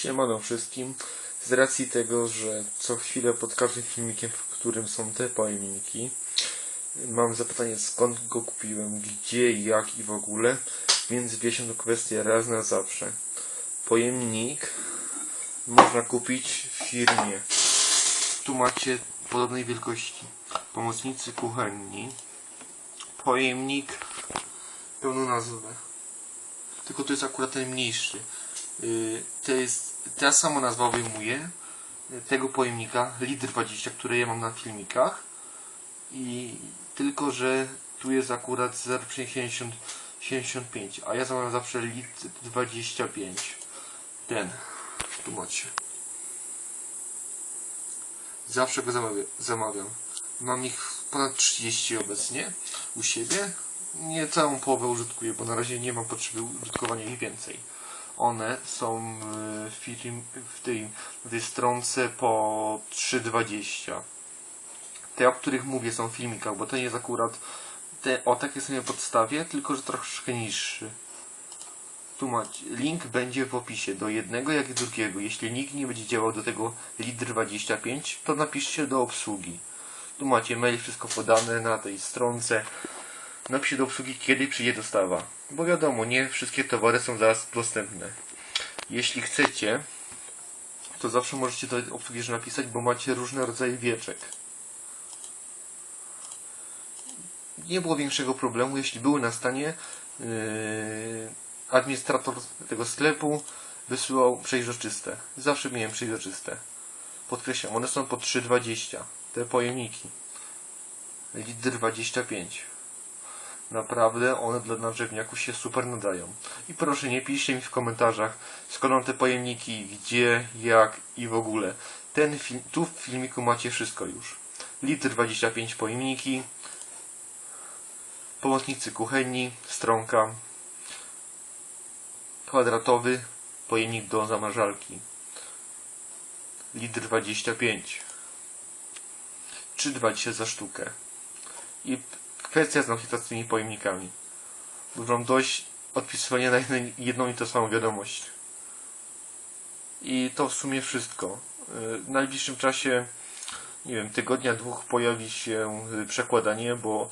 Siemano wszystkim. Z racji tego, że co chwilę pod każdym filmikiem, w którym są te pojemniki, mam zapytanie skąd go kupiłem, gdzie, jak i w ogóle, więc wie się to kwestia raz na zawsze. Pojemnik można kupić w firmie. Tu macie podobnej wielkości. Pomocnicy kuchenni. Pojemnik pełną nazwę. Tylko to jest akurat ten mniejszy. Yy, To jest, ta sama nazwa obejmuje yy, tego pojemnika litr 20, który ja mam na filmikach. I tylko, że tu jest akurat 0,75, a ja zamawiam zawsze litr 25. Ten. Tu macie. Zawsze go zamawiam. zamawiam. Mam ich ponad 30 obecnie u siebie. Nie całą połowę użytkuję, bo na razie nie mam potrzeby użytkowania ich więcej. One są w, film, w tej, stronce po 3,20. Te, o których mówię, są w filmikach, bo ten jest akurat te, o takiej samej podstawie, tylko że troszkę niższy. Tu macie. Link będzie w opisie do jednego jak i drugiego. Jeśli nikt nie będzie działał do tego litr 25, to napiszcie do obsługi. Tu macie mail, wszystko podane na tej stronce. Napiszcie do obsługi, kiedy przyjdzie dostawa. Bo wiadomo, nie wszystkie towary są zaraz dostępne. Jeśli chcecie, to zawsze możecie do obsługi napisać, bo macie różne rodzaje wieczek. Nie było większego problemu, jeśli były na stanie. Yy, administrator tego sklepu wysyłał przejrzyste. Zawsze miałem przejrzyste. Podkreślam, one są po 3,20. Te pojemniki. Litr 25. Naprawdę one dla narzewniaków się super nadają. I proszę nie piszcie mi w komentarzach skąd mam te pojemniki, gdzie, jak i w ogóle. Ten film, tu w filmiku macie wszystko już. Litr 25 pojemniki, pomocnicy kuchenni, stronka, kwadratowy pojemnik do zamrażalki. Litr 25. 3,20 za sztukę. I kwestia z tymi pojemnikami. Mam dość odpisywania na jedną, i tą samą wiadomość. I to w sumie wszystko. W najbliższym czasie, nie wiem, tygodnia, dwóch pojawi się przekładanie, bo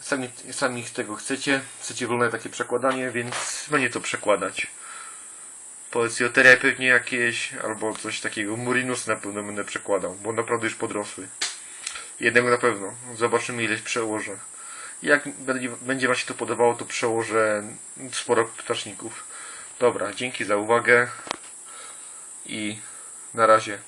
sami, sami tego chcecie. Chcecie wolne takie przekładanie, więc będzie to przekładać. Polecjoteria pewnie jakieś, albo coś takiego. Murinus na pewno będę przekładał, bo naprawdę już podrosły. Jednego na pewno. Zobaczymy ileś przełożę. Jak będzie, Wam się to podobało, to przełożę sporo ptaszników. Dobra, dzięki za uwagę i na razie.